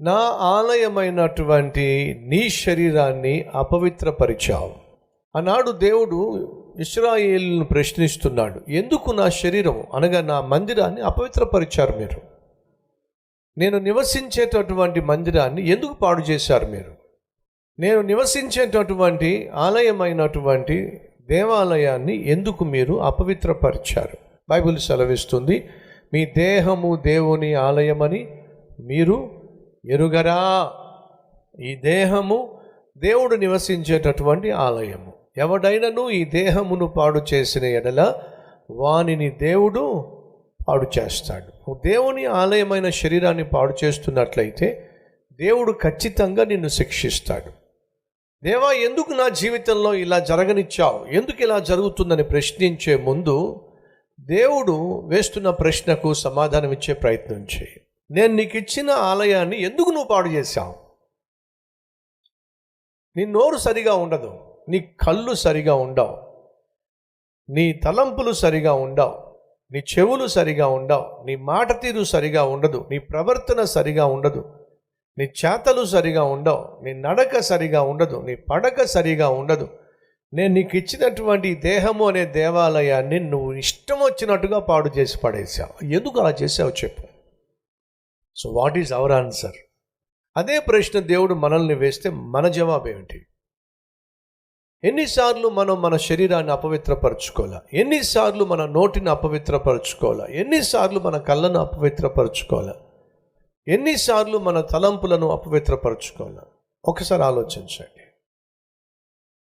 నా ఆలయమైనటువంటి నీ శరీరాన్ని అపవిత్రపరిచావు. ఆనాడు దేవుడు ఇస్రాయేల్ను ప్రశ్నిస్తున్నాడు ఎందుకు నా శరీరం అనగా నా మందిరాన్ని అపవిత్రపరిచారు మీరు. నేను నివసించేటటువంటి మందిరాన్ని ఎందుకు పాడు చేశారు మీరు? నేను నివసించేటటువంటి ఆలయమైనటువంటి దేవాలయాన్ని ఎందుకు మీరు అపవిత్రపరిచారు? బైబిల్ సెలవిస్తుంది మీ దేహము దేవుని ఆలయమని మీరు ఎరుగరా? ఈ దేహము దేవుడు నివసించేటటువంటి ఆలయము. ఎవడైనను ఈ దేహమును పాడు చేసిన ఎడల వానిని దేవుడు పాడు చేస్తాడు. దేవుని ఆలయమైన శరీరాన్ని పాడు చేస్తున్నట్లయితే దేవుడు ఖచ్చితంగా నిన్ను శిక్షిస్తాడు. దేవా ఎందుకు నా జీవితంలో ఇలా జరగనిచ్చావు? ఎందుకు ఇలా జరుగుతుందని ప్రశ్నించే ముందు దేవుడు వేస్తున్న ప్రశ్నకు సమాధానం ఇచ్చే ప్రయత్నం చేయి. నేను నీకు ఇచ్చిన ఆలయాన్ని ఎందుకు నువ్వు పాడు చేశావు? నీ నోరు సరిగా ఉండదు నీ కళ్ళు సరిగా ఉండవు నీ తలంపులు సరిగా ఉండవు నీ చెవులు సరిగా ఉండవు నీ మాట తీరు సరిగా ఉండదు నీ ప్రవర్తన సరిగా ఉండదు నీ చేతలు సరిగా ఉండవు నీ నడక సరిగా ఉండదు నీ పడక సరిగా ఉండదు. నేను నీకు ఇచ్చినటువంటి దేహము అనే దేవాలయాన్ని నువ్వు ఇష్టం వచ్చినట్టుగా పాడు చేసి పడేసావు ఎందుకు అలా చేసావు చెప్పు. So what is our answer అదే ప్రశ్న దేవుడు మనల్ని వేస్తే మన జవాబు ఏమిటి? ఎన్నిసార్లు మనం మన శరీరాన్ని అపవిత్రపరచుకోవాలా? ఎన్నిసార్లు మన నోటిని అపవిత్రపరచుకోవాలా? ఎన్నిసార్లు మన కళ్ళను అపవిత్రపరచుకోవాలా? ఎన్నిసార్లు మన తలంపులను అపవిత్రపరచుకోవాలా? ఒకసారి ఆలోచించండి.